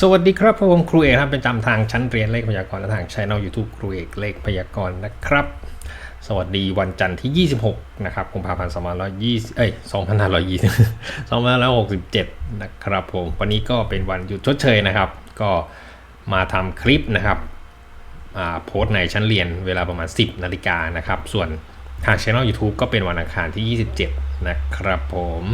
สวัสดีครับผมครูเอกครับเป็นจำทางชั้นเรียนเลขพยากรณ์และทางช่องยูทูบครูเอกเลขพยากรณ์นะครับ สวัสดีวันจันทร์ที่ 26 นะครับกุมภาพันธ์2520เอ้ย2520 2567นะครับผมวันนี้ก็เป็นวันหยุดชดเชยนะครับ ก็มาทำคลิปนะครับโพสต์ในชั้นเรียนเวลาประมาณ 10นาฬิกานะครับ ส่วนทางช่อง YouTube ก็เป็นวันอังคารที่ 27 นะครับผม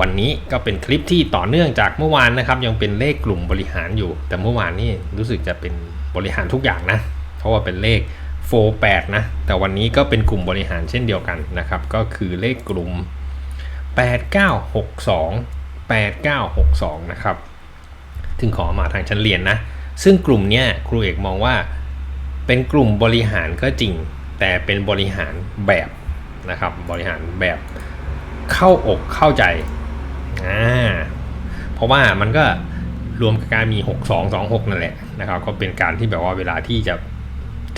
วันนี้ก็เป็นคลิปที่ต่อเนื่องจากเมื่อวานนะครับ ยังเป็นเลขกลุ่มบริหารอยู่ แต่เมื่อวานนี่รู้สึกจะเป็นบริหารทุกอย่างนะ เพราะว่าเป็นเลข 4 8 นะ แต่วันนี้ก็เป็นกลุ่มบริหารเช่นเดียวกันนะครับ ก็คือเลขกลุ่ม 8962 8962 นะครับ ถึงขอมาทางชั้นเรียนนะ ซึ่งกลุ่มเนี้ยครูเอกมองว่าเป็นกลุ่มบริหารก็จริง แต่เป็นบริหารแบบนะครับ บริหารแบบเข้าอกเข้าใจ อ่าเพราะว่ามันก็รวมกับการมี 6 2 2 6 นั่นแหละนะครับ ก็เป็นการที่แบบว่าเวลาที่จะ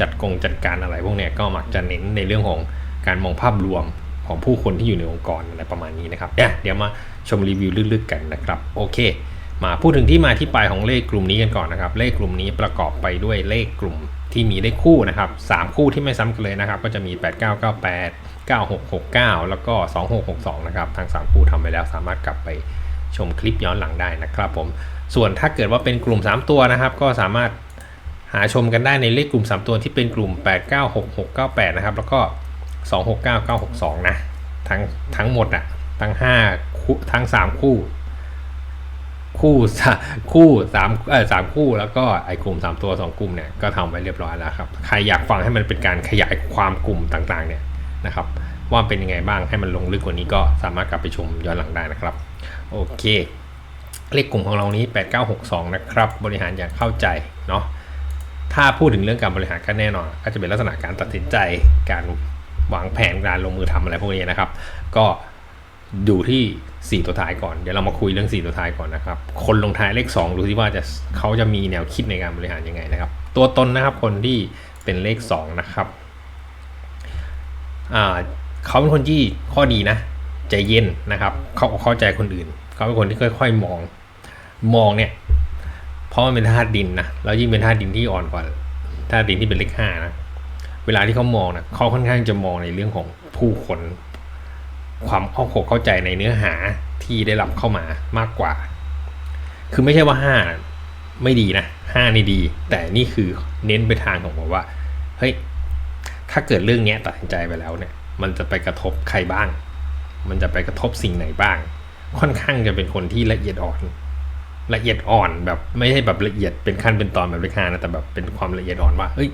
จัดกงจัดการอะไรพวกเนี้ยก็มักจะเน้นในเรื่องของการมองภาพรวมของผู้คนที่อยู่ในองค์กรอะไรประมาณนี้นะครับเดี๋ยวเดี๋ยวมาชมรีวิวลึกๆกันนะครับ โอเค มาพูดถึงที่มาที่ไปของเลขกลุ่มนี้กันก่อนนะครับ เลขกลุ่มนี้ประกอบไปด้วยเลขกลุ่มที่มีเลขคู่นะครับ3คู่ที่ไม่ซ้ำกันเลยนะครับ ก็จะมี 8998 9669 แล้วก็ 2662 นะครับทั้ง3 คู่ทำไปแล้วสามารถกลับไปชมคลิปย้อนหลังได้นะครับผม ส่วนถ้าเกิดว่าเป็นกลุ่ม 3 ตัวนะครับ ก็สามารถหาชมกันได้ในเลขกลุ่ม 3 ตัวที่เป็นกลุ่ม 896698 นะครับ แล้วก็ 269962 นะ ทั้งทั้งหมดอะทั้ง 5 คู่ ทั้ง 3 คู่ คู่สคู่สามเออสามคู่แล้วก็ไอ้กลุ่มสามตัวสองกลุ่มเนี่ยก็ทำไว้เรียบร้อยแล้วครับ ใครอยากฟังให้มันเป็นการขยายความกลุ่มต่างๆเนี่ย นะครับว่าเป็นยังไงบ้างให้มันลงลึกกว่านี้ก็สามารถกลับไปชมย้อนหลังได้นะครับโอเค เลขกลุ่มของเรานี้ 8962 นะครับ บริหารอย่างเข้าใจเนาะถ้าพูดถึงเรื่องการบริหารก็แน่นอน ก็จะเป็นลักษณะการตัดสินใจการวางแผนการลงมือทำอะไรพวกนี้นะครับ ก็ดูที่ 4 ตัวท้ายก่อน เดี๋ยวเรามาคุยเรื่อง 4 ตัวท้ายก่อนนะครับ คนลงท้ายเลข 2 ดูที่ว่าจะเขาจะมีแนวคิดในการบริหารยังไงนะครับ ตัวตนนะครับคนที่เป็นเลข 2 นะครับ เขาเป็นคนที่ข้อดีนะ ใจเย็นนะครับ เขาเข้าใจคนอื่น เขาเป็นคนที่ค่อย ๆ มอง มองเนี่ย เพราะมันเป็นธาตุดินนะแล้วยิ่งเป็นธาตุดินที่อ่อนกว่าธาตุดินที่เป็นเลขห้านะเวลาที่เขามองนะเขาค่อนข้างจะมองในเรื่องของผู้คนความเข้าอกเข้าใจในเนื้อหาที่ได้รับเข้ามามากกว่า คือไม่ใช่ว่าห้าไม่ดีนะห้านี่ดี แต่นี่คือเน้นไปทางของบอกว่า เฮ้ย ถ้าเกิดเรื่องนี้ตัดสินใจไปแล้วเนี่ย มันจะไปกระทบใครบ้าง มันจะไปกระทบสิ่งไหนบ้าง ค่อนข้างจะเป็นคนที่ละเอียดอ่อน ละเอียดอ่อนแบบไม่ใช่แบบละเอียดเป็นขั้นเป็นตอนแบบเลขห้านะแต่แบบเป็นความละเอียดอ่อนว่าเฮ้ย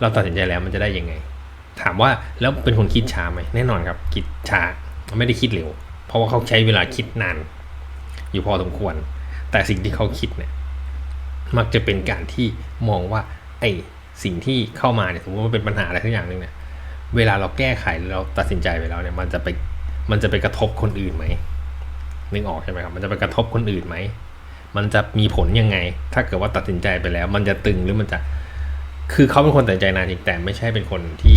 เราตัดสินใจแล้วมันจะได้ยังไง ถามว่าแล้วเป็นคนคิดช้าไหมแน่นอนครับคิดช้าไม่ได้คิดเร็ว เพราะว่าเขาใช้เวลาคิดนาน อยู่พอสมควร แต่สิ่งที่เขาคิดเนี่ยมักจะเป็นการที่มองว่า ไอ้ สิ่งที่เข้ามาเนี่ยสมมติว่าเป็นปัญหาอะไรทุกอย่างหนึ่งเนี่ยเวลาเราแก้ไขเราตัดสินใจไปแล้วเนี่ยมันจะไปมันจะไปกระทบคนอื่นไหมนึกออกใช่ไหมครับมันจะไปกระทบคนอื่นไหมมันจะมีผลยังไง ถ้าเกิดว่าตัดสินใจไปแล้ว มันจะตึงหรือมันจะ คือเขาเป็นคนตัดสินใจนานจริงแต่ไม่ใช่เป็นคนที่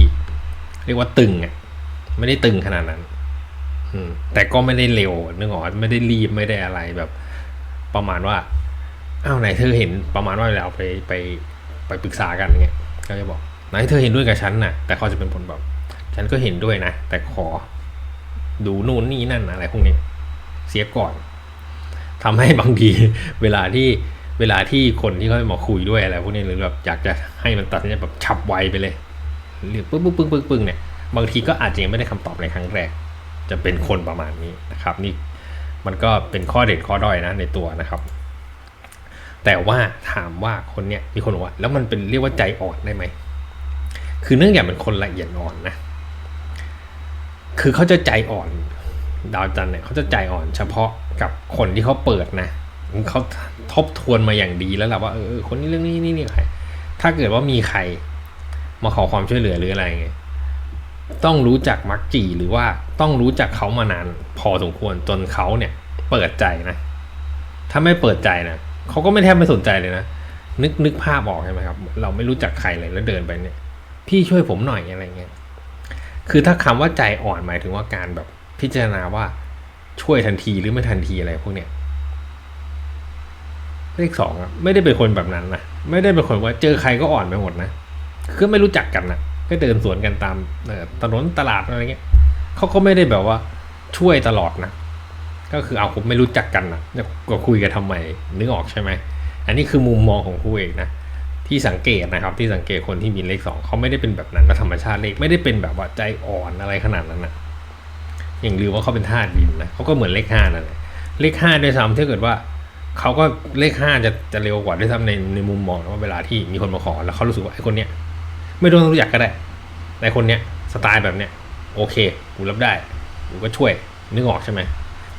เรียกว่าตึงอะไม่ได้ตึงขนาดนั้น อืม แต่ก็ไม่ได้เร็วนึกออกไม่ได้รีบไม่ได้อะไรแบบ ประมาณว่าอ้าวไหนเธอเห็นประมาณว่าเวลาไปไป ไปปรึกษากันเงี้ยก็จะบอกไหนเธอเห็นด้วยกับฉันน่ะแต่เขาจะเป็นคนแบบ ฉันก็เห็นด้วยนะ แต่ขอดูนู่นนี่นั่นอะไรพวกนี้เสียก่อนทำให้บางทีเวลาที่เวลาที่คนที่เขามาคุยด้วยอะไรพวกนี้หรือแบบอยากจะให้มันตัดสินใจแบบฉับไวไปเลยหรือปึ้งปึ้งปึ้งปึ้งปึ้งเนี่ยบางทีก็อาจจะยังไม่ได้คำตอบในครั้งแรก จะเป็นคนประมาณนี้นะครับ นี่มันก็เป็นข้อเด่นข้อด้อยนะในตัวนะครับ แต่ว่าถามว่าคนเนี้ยมีคนบอกว่า แล้วมันเป็นเรียกว่าใจอ่อนได้ไหม คือเนื่องจากเป็นคนละเอียดอ่อนนะ คือเขาจะใจอ่อน ดาวจันทร์เนี่ยเขาจะใจอ่อนเฉพาะกับคนที่เขาเปิดนะเขาทบทวนมาอย่างดีแล้วแหละว่าเออคนนี้เรื่องนี้นี่นี่ใคร ถ้าเกิดว่ามีใครมาขอความช่วยเหลือหรืออะไรเงี้ยต้องรู้จักมักจีหรือว่าต้องรู้จักเขามานานพอสมควรจนเขาเนี่ย เปิดใจนะ ถ้าไม่เปิดใจนะ เขาก็ไม่แทบไม่สนใจเลยนะนึกนึกภาพออกใช่ไหมครับ เราไม่รู้จักใครเลยแล้วเดินไปเนี่ย พี่ช่วยผมหน่อยอะไรเงี้ยคือถ้าคำว่าใจอ่อนหมายถึงว่าการแบบพิจารณาว่าช่วยทันทีหรือไม่ทันทีอะไรพวกเนี้ยเลขสองอะไม่ได้เป็นคนแบบนั้นนะไม่ได้เป็นคนว่าเจอใครก็อ่อนไปหมดนะคือไม่รู้จักกันนะก็เดินสวนกันตามถนนตลาดอะไรเงี้ยเขาก็ไม่ได้แบบว่าช่วยตลอดนะ ก็คือเอาผมไม่รู้จักกันนะก็คุยกันทำไมนึกออกใช่ไหมอันนี้คือมุมมองของครูเอกนะที่สังเกตนะครับที่สังเกตคนที่มีเลขสองเขาไม่ได้เป็นแบบนั้นนะธรรมชาติเลขไม่ได้เป็นแบบว่าใจอ่อนอะไรขนาดนั้นนะอย่างลืมว่าเขาเป็นธาตุดินนะเขาก็เหมือนเลขห้านั่นแหละเลขห้าด้วยซ้ำถ้าเกิดว่าเขาก็เลขห้าจะจะเร็วกว่าด้วยซ้ำในในมุมมองว่าเวลาที่มีคนมาขอแล้วเขารู้สึกว่าไอ้คนเนี้ยไม่ต้องรู้จักก็ได้แต่คนเนี้ยสไตล์แบบเนี้ยโอเคกูรับได้กูก็ช่วยนึกออกใช่ไหม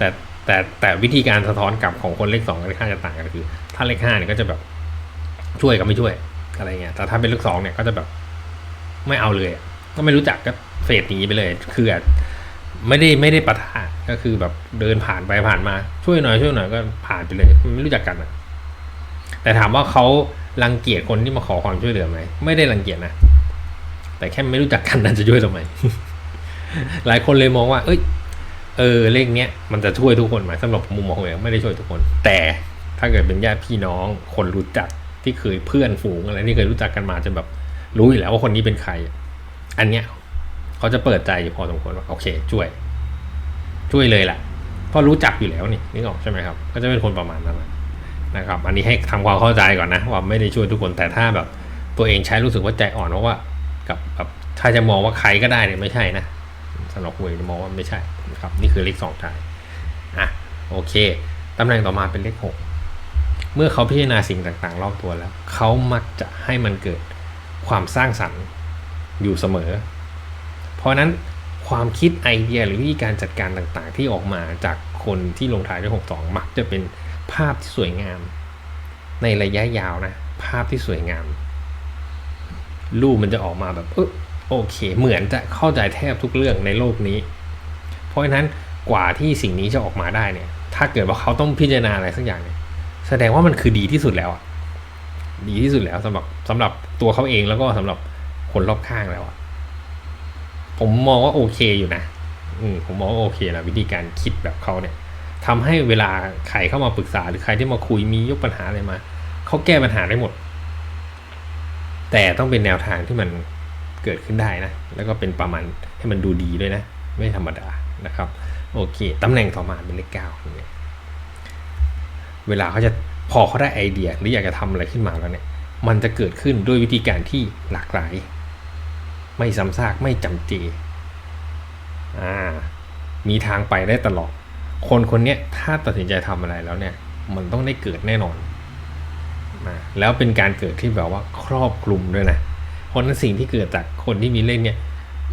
แต่แต่แต่วิธีการสะท้อนกลับของคนเลขสองกับเลขห้าจะต่างกันคือ ถ้าเลขห้าเนี่ยก็จะแบบช่วยกับไม่ช่วยอะไรเงี้ยแต่ถ้าเป็นเลขสองเนี่ยก็จะแบบไม่เอาเลย ก็ไม่รู้จักก็เฟดหนีไปเลย คือไม่ได้ไม่ได้ปะทะก็คือแบบเดินผ่านไปผ่านมา ช่วยหน่อยช่วยหน่อยก็ผ่านไปเลยไม่รู้จักกันอะแต่ถามว่าเขารังเกียจคนที่มาขอความช่วยเหลือไหมไม่ได้รังเกียจนะแต่แค่ไม่รู้จักกันนั่นจะช่วยทำไมหลายคนเลยมองว่า เอ้ย เออเลขเนี้ยมันจะช่วยทุกคนไหมสำหรับมุมมองเองไม่ได้ช่วยทุกคน แต่ถ้าเกิดเป็นญาติพี่น้องคนรู้จักที่เคยเพื่อนฝูงอะไรที่เคยรู้จักกันมาจนแบบรู้อยู่แล้วว่าคนนี้เป็นใคร อันเนี้ยเขาจะเปิดใจอยู่พอสมควรว่าโอเค ช่วย ช่วยเลยแหละเพราะรู้จักอยู่แล้วนี่นึกออกใช่ไหมครับ ก็จะเป็นคนประมาณนั้นนะครับ อันนี้ให้ทำความเข้าใจก่อนนะ ว่าไม่ได้ช่วยทุกคนแต่ถ้าแบบ ตัวเองใช้รู้สึกว่าใจอ่อนเพราะว่า กับแบบถ้าจะมองว่าใครก็ได้เนี่ยไม่ใช่นะ สำหรับคุยมองว่าไม่ใช่นะครับนี่คือเลขสองท้ายอะโอเคตำแหน่งต่อมาเป็นเลขหกเมื่อเขาพิจารณาสิ่งต่างๆ รอบตัวแล้ว เขามักจะให้มันเกิดความสร้างสรรค์อยู่เสมอ เพราะนั้นความคิดไอเดียหรือวิธีการจัดการต่างๆ ที่ออกมาจากคนที่ลงท้ายด้วยหกสองมักจะเป็นภาพที่สวยงาม ในระยะยาวนะ ภาพที่สวยงาม รูปมันจะออกมาแบบเออ โอเค เหมือนจะเข้าใจแทบทุกเรื่องในโลกนี้ เพราะฉะนั้นกว่าที่สิ่งนี้จะออกมาได้เนี่ย ถ้าเกิดว่าเขาต้องพิจารณาอะไรสักอย่างเนี่ย แสดงว่ามันคือดีที่สุดแล้วอะดีที่สุดแล้วสำหรับสำหรับตัวเขาเองแล้วก็สำหรับคนรอบข้างแล้วอะผมมองว่าโอเคอยู่นะอืมผมมองว่าโอเคนะวิธีการคิดแบบเขาเนี่ยทำให้เวลาใครเข้ามาปรึกษาหรือใครที่มาคุยมียกปัญหาอะไรมาเขาแก้ปัญหาได้หมด แต่ต้องเป็นแนวทางที่มัน เกิดขึ้นได้นะ แล้วก็เป็นประมาณให้มันดูดีด้วยนะ ไม่ธรรมดานะครับ โอเค ตำแหน่งต่อมาเป็นเลขเก้าเวลาเขาจะพอเขาได้ไอเดียหรืออยากจะทำอะไรขึ้นมาแล้วเนี่ย มันจะเกิดขึ้นด้วยวิธีการที่หลากหลาย ไม่ซ้ำซากไม่จำเจอ่ามีทางไปได้ตลอด คนคนนี้ถ้าตัดสินใจทำอะไรแล้วเนี่ย มันต้องได้เกิดแน่นอนนะแล้วเป็นการเกิดที่แบบว่าครอบคลุมด้วยนะ เพราะนั้นสิ่งที่เกิดจากคนที่มีเลขเนี่ย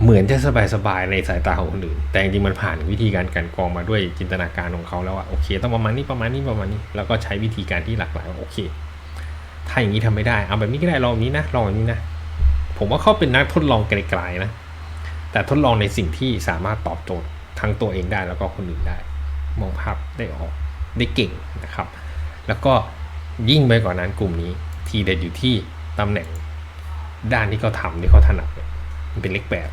เหมือนจะสบายๆในสายตาของคนอื่น แต่จริงๆมันผ่านวิธีการกันกรองมาด้วยจินตนาการของเขาแล้วว่าโอเค ต้องประมาณนี้ประมาณนี้ประมาณนี้ แล้วก็ใช้วิธีการที่หลากหลายโอเค ถ้าอย่างนี้ทำไม่ได้เอาแบบนี้ก็ได้ลองแบบนี้นะลองแบบนี้นะผมว่าเขาเป็นนักทดลองไกลๆนะแต่ทดลองในสิ่งที่สามารถตอบโจทย์ทั้งตัวเองได้แล้วก็คนอื่นได้ มองภาพได้ออกได้เก่งนะครับ แล้วก็ยิ่งไปกว่านั้นกลุ่มนี้ทีเด็ดอยู่ที่ตำแหน่ง ด้านที่เขาทำที่เขาถนัดเนี่ยมันเป็นเลขแปด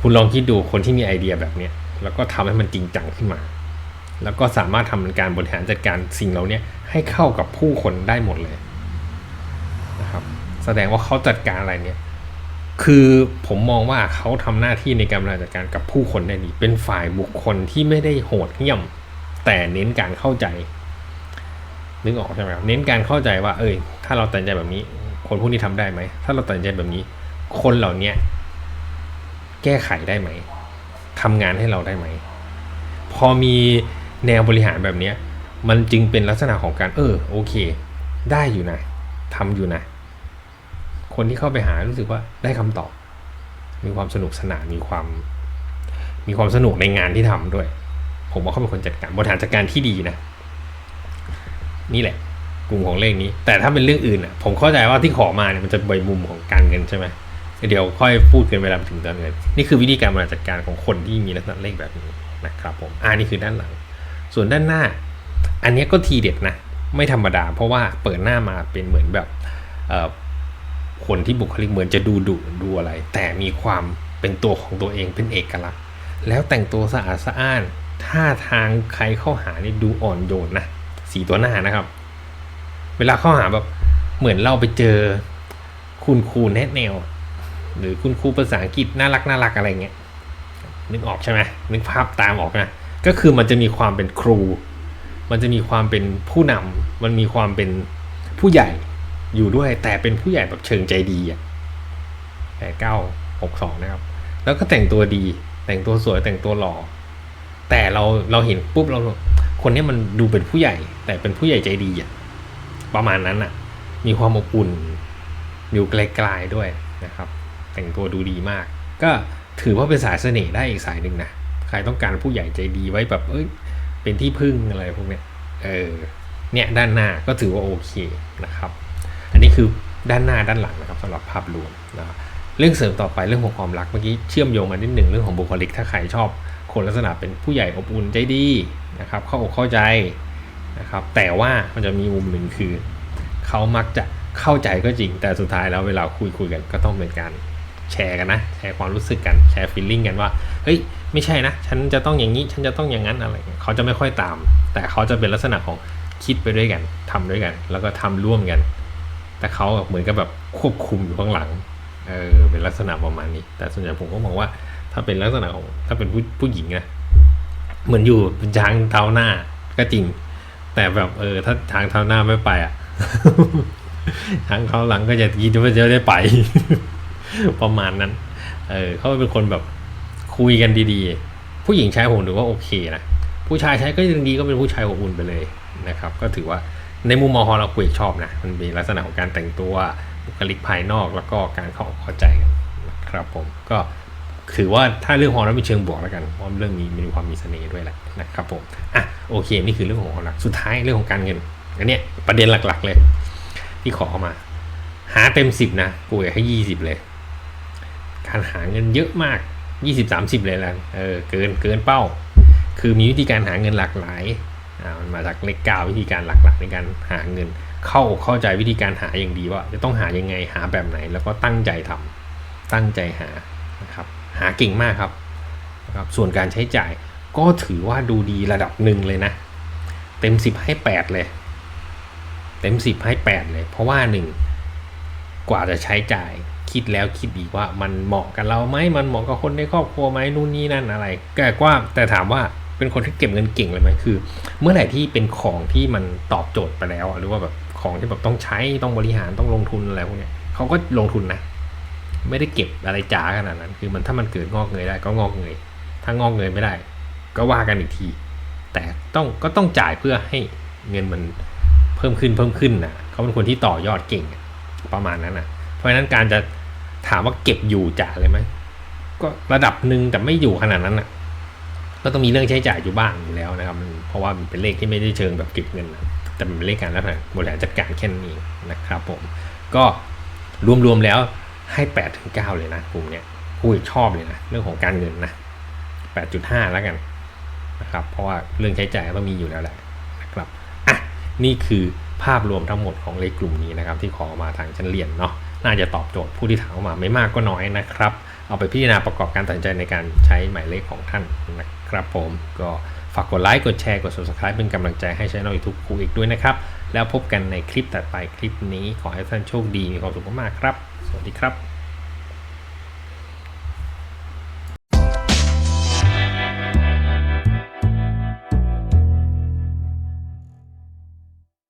คุณลองคิดดูคนที่มีไอเดียแบบเนี้ยแล้วก็ทำให้มันจริงจังขึ้นมา แล้วก็สามารถทำการบริหารจัดการสิ่งเหล่านี้ให้เข้ากับผู้คนได้หมดเลยนะครับ แสดงว่าเขาจัดการอะไรเนี่ยคือผมมองว่าเขาทำหน้าที่ในการบริหารจัดการกับผู้คนได้ดี เป็นฝ่ายบุคคลที่ไม่ได้โหดเหี้ยม แต่เน้นการเข้าใจนึกออกใช่ไหมครับเน้นการเข้าใจว่า เอ้ย ถ้าเราตัดใจแบบนี้ คนพวกนี้ทำได้ไหม ถ้าเราตัดสินใจแบบนี้ คนเหล่าเนี้ยแก้ไขได้ไหมทำงานให้เราได้ไหม พอมีแนวบริหารแบบเนี้ยมันจึงเป็นลักษณะของการ เออโอเค ได้อยู่นะทำอยู่นะ คนที่เข้าไปหารู้สึกว่าได้คำตอบ มีความสนุกสนานมีความ มีความสนุกในงานที่ทำด้วย ผมว่าเขาเป็นคนจัดการบริหารจัดการที่ดีนะ นี่แหละ กลุ่มของเลขนี้ แต่ถ้าเป็นเรื่องอื่นอะผมเข้าใจว่าที่ขอมาเนี่ยมันจะใบมุมของการเงินใช่ไหมเดี๋ยวค่อยพูดกันเวลาถึงตอนเงินนี่คือวิธีการบริหารจัดการของคนที่มีลักษณะเลขแบบนี้นะครับผมอ่านี่คือด้านหลัง ส่วนด้านหน้า อันนี้ก็ทีเด็ดนะไม่ธรรมดา เพราะว่าเปิดหน้ามาเป็นเหมือนแบบคนที่บุคลิกเหมือนจะดูดุดูอะไร แต่มีความเป็นตัวของตัวเองเป็นเอกลักษณ์ แล้วแต่งตัวสะอาดสะอ้านท่าทางใครเข้าหานี่ดูอ่อนโยนนะสีตัวหน้านะครับ เวลาเข้าหาแบบเหมือนเราไปเจอคุณครูแนะแนว หรือคุณครูภาษาอังกฤษน่ารักน่ารักอะไรเงี้ยนึกออกใช่ไหมนึกภาพตามออกนะก็คือมันจะมีความเป็นครู มันจะมีความเป็นผู้นำมันมีความเป็นผู้ใหญ่อยู่ด้วย แต่เป็นผู้ใหญ่แบบเชิงใจดีอะแปดเก้าหกสองนะครับ แล้วก็แต่งตัวดี แต่งตัวสวยแต่งตัวหล่อแต่เราเราเห็นปุ๊บเราคนนี้มันดูเป็นผู้ใหญ่ แต่เป็นผู้ใหญ่ใจดีอะ ประมาณนั้นอะ มีความอบอุ่นอยู่ไกลๆด้วยนะครับ แต่งตัวดูดีมาก ก็ถือว่าเป็นสายเสน่ห์ได้อีกสายหนึ่งนะ ใครต้องการผู้ใหญ่ใจดีไว้แบบ เอ้ย เป็นที่พึ่งอะไรพวกเนี้ย เออ เนี่ยด้านหน้าก็ถือว่าโอเคนะครับ อันนี้คือด้านหน้าด้านหลังนะครับสำหรับภาพรวมนะรเรื่องเสริมต่อไปเรื่องของความรักเมื่อกี้เชื่อมโยงมานิดหนึ่งเรื่องของบุคลิกถ้าใครชอบคนลักษณะเป็นผู้ใหญ่อบอุ่นใจดีนะครับเข้าอกเข้าใจ นะครับแต่ว่ามันจะมีมุมหนึ่งคือเขามักจะเข้าใจก็จริง แต่สุดท้ายแล้วเวลาคุยคุยกันก็ต้องเป็นการแชร์กันนะแชร์ความรู้สึกกันแชร์ฟีลลิ่งกันว่าเฮ้ยไม่ใช่นะ ฉันจะต้องอย่างนี้ฉันจะต้องอย่างนั้นอะไรเขาจะไม่ค่อยตาม แต่เขาจะเป็นลักษณะของคิดไปด้วยกันทำด้วยกัน แล้วก็ทำร่วมกัน แต่เขาเหมือนกับแบบควบคุมอยู่ข้างหลังเออเป็นลักษณะประมาณนี้ แต่ส่วนใหญ่ผมก็มองว่า ถ้าเป็นลักษณะของถ้าเป็นผู้ผู้หญิงนะเหมือนอยู่เป็นช้างเท้าหน้าก็จริง แต่แบบเออถ้าช้างเท้าหน้าไม่ไปอะช้างเท้าหลังก็จะคิดว่าจะได้ไป ประมาณนั้น เออเขาเป็นคนแบบคุยกันดีๆ ผู้หญิงใช้ผมถือว่าโอเคนะผู้ชายใช้ก็ยังดีก็เป็นผู้ชายอบอุ่นไปเลยนะครับ ก็ถือว่าในมุมมองของเราคุยชอบนะมันมีลักษณะของการแต่งตัวบุคลิกภายนอกแล้วก็การเข้าเข้าใจกันนะครับผมก็ ถือว่าถ้าเรื่องของเราเป็นเชิงบวกแล้วกันเพราะเรื่องนี้มีความมีเสน่ห์ด้วยแหละนะครับผมอะโอเคนี่คือเรื่องของความรักสุดท้ายเรื่องของการเงินอันเนี้ยประเด็นหลักๆเลย ที่ขอมา หาเต็มสิบนะกูอยากให้ยี่สิบเลย การหาเงินเยอะมากยี่สิบสามสิบเลยละเออเกินเกินเป้า คือมีวิธีการหาเงินหลากหลายอ่ามันมาจากเลขเก้าวิธีการหลักๆในการหาเงิน เข้าเข้าใจวิธีการหาอย่างดีว่า จะต้องหายังไงหาแบบไหน แล้วก็ตั้งใจทำตั้งใจหานะครับ หาเก่งมากครับครับ ส่วนการใช้จ่ายก็ถือว่าดูดีระดับหนึ่งเลยนะ เต็มสิบให้แปดเลย เต็มสิบให้แปดเลย เพราะว่าหนึ่งกว่าจะใช้จ่ายคิดแล้วคิดอีกว่ามันเหมาะกับเราไหมมันเหมาะกับคนในครอบครัวไหมนู่นนี่นั่นอะไรแต่ว่าแต่ถามว่าเป็นคนที่เก็บเงินเก่งเลยไหมคือ เมื่อไหร่ที่เป็นของที่มันตอบโจทย์ไปแล้ว หรือว่าแบบของที่แบบต้องใช้ต้องบริหารต้องลงทุนอะไรพวกเนี้ยเขาก็ลงทุนนะ ไม่ได้เก็บอะไรจ๋าขนาดนั้น คือมันถ้ามันเกิดงอกเงยได้ก็งอกเงย ถ้างอกเงยไม่ได้ ก็ว่ากันอีกที แต่ต้องก็ต้องจ่ายเพื่อให้เงินมันเพิ่มขึ้นเพิ่มขึ้นนะเขาเป็นคนที่ต่อยอดเก่งประมาณนั้นนะเพราะฉะนั้นการจะถามว่าเก็บอยู่จ่าเลยไหมก็ระดับหนึ่งแต่ไม่อยู่ขนาดนั้นนะก็ต้องมีเรื่องใช้จ่ายอยู่บ้างอยู่แล้วนะครับ เพราะว่ามันเป็นเลขที่ไม่ได้เชิงแบบเก็บเงินนะแต่มันเป็นเลขการรัฐบริหารจัดการแค่นั้นะครับผมก็รวมๆแล้ว ให้8ปดถึงเเลยนะกลุ่มเนี้ยผู้ชอบเลยนะเรื่องของการเงินนะ 8.5 แล้วกันนะครับ เพราะว่าเรื่องใช้จ่ายก็ต้องมีอยู่แล้วแหละนะครับอะนี่คือภาพรวมทั้งหมดของเลขกลุ่มนี้นะครับ ที่ขอมาทางชั้นเรียนเนาะน่าจะตอบโจทย์ผู้ที่ถามมาไม่มากก็น้อยนะครับ เอาไปพิจารณาประกอบการตัดสินใจในการใช้หมายเลขของท่านนะครับ ผมก็ ฝากกดไลค์ กดแชร์ กด subscribe เป็นกำลังใจให้ช่องยูทูบครูอีกด้วยนะครับ แล้วพบกันในคลิปต่อไปคลิปนี้ขอให้ท่านโชคดีมีความสุขมากๆครับ สวัสดีครับ